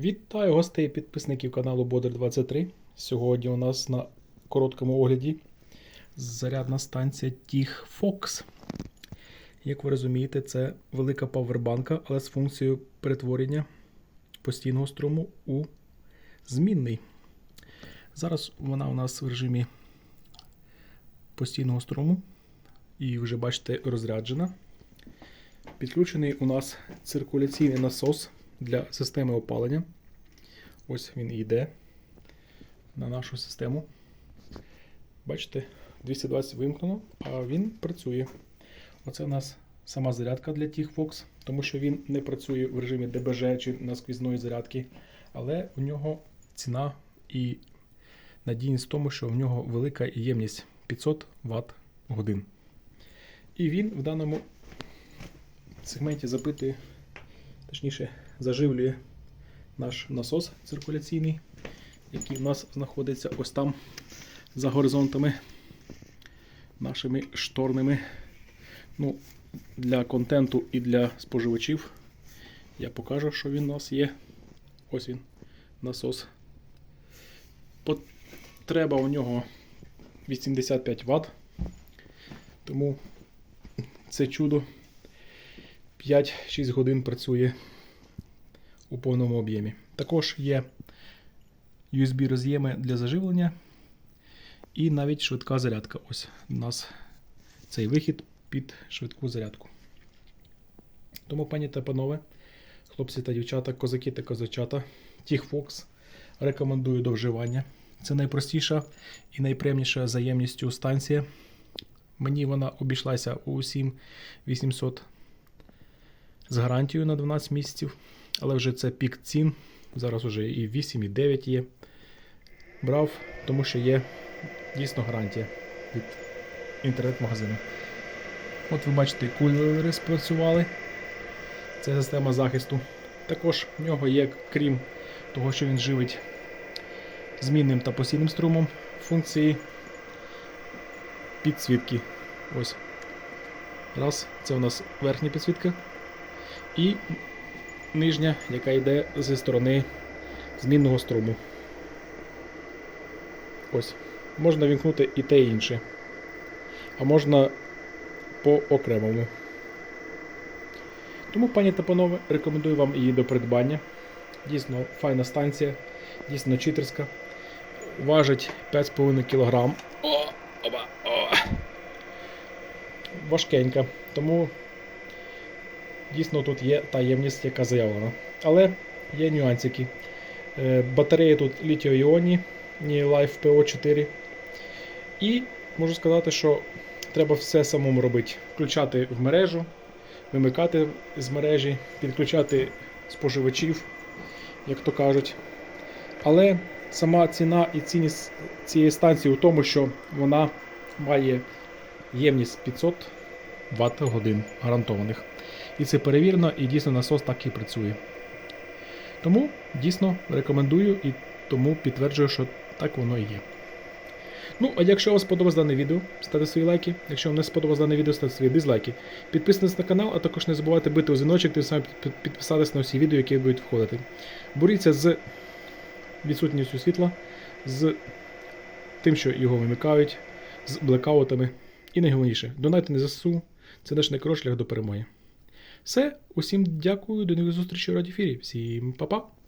Вітаю гостей і підписників каналу Бодер 23. Сьогодні у нас на короткому огляді зарядна станція TIG Fox. Як ви розумієте, це велика павербанка, але з функцією перетворення постійного струму у змінний. Зараз вона у нас в режимі постійного струму і вже бачите розряджена. Підключений у нас циркуляційний насос для системи опалення. Ось він йде на нашу систему. Бачите, 220 вимкнено, а він працює. Оце у нас сама зарядка для TIG-Fox, тому що він не працює в режимі ДБЖ чи насквізної зарядки, але у нього ціна і надійність в тому, що в нього велика ємність 500 Вт годин. І він в даному сегменті запитує, точніше, заживлює наш насос циркуляційний, який в нас знаходиться ось там за горизонтами нашими шторними. Ну, Для контенту і для споживачів я покажу, що він у нас є. Ось він, насос. Потреба у нього 85 Вт. Тому це чудо 5-6 годин працює у повному об'ємі. Також є USB роз'єми для заживлення і навіть швидка зарядка. Ось у нас цей вихід під швидку зарядку. Тому, пані та панове, хлопці та дівчата, козаки та козачата, TIG-Fox рекомендую до вживання. Це найпростіша і найприємніша заємністю станція. Мені вона обійшлася у 7800 з гарантією на 12 місяців, але вже це пік цін. Зараз вже і 8, і 9 є. Брав, тому що є дійсно гарантія від інтернет-магазину. От ви бачите, кулери спрацювали. Це система захисту. Також в нього є, крім того, що він живить змінним та постійним струмом, функції підсвітки. Ось. Раз, це у нас верхня підсвітка. І нижня, яка йде зі сторони змінного струму. Ось. Можна вімкнути і те і інше. А можна по окремому. Тому, пані та панове, рекомендую вам її до придбання. Дійсно, файна станція, дійсно читерська. Важить 5,5 кг. О, оба, о. Важкенька. Тому дійсно тут є та ємність, яка заявлена. Але є нюансики. Е, Батареї тут літіо-іонні, ні Life PO4. І можу сказати, що треба все самому робити. Включати в мережу, вимикати з мережі, підключати споживачів, як то кажуть. Але сама ціна і цінність цієї станції у тому, що вона має ємність 500 Вт годин гарантованих. І це перевірено, і дійсно насос так і працює. Тому дійсно рекомендую і тому підтверджую, що так воно і є. Ну, а якщо вам сподобалось дане відео, ставте свої лайки. Якщо вам не сподобалось дане відео, ставте свої дизлайки. Підписуйтесь на канал, а також не забувайте бити у дзвіночок, тим самим підписатись на всі відео, які будуть входити. Боріться з відсутністю світла, з тим, що його вимикають, з блекаутами. І найголовніше, донайте на ЗСУ, це наш найкоротший шлях до перемоги. Все, усім дякую, до нових зустрічей у радіфірі. Всім па-па!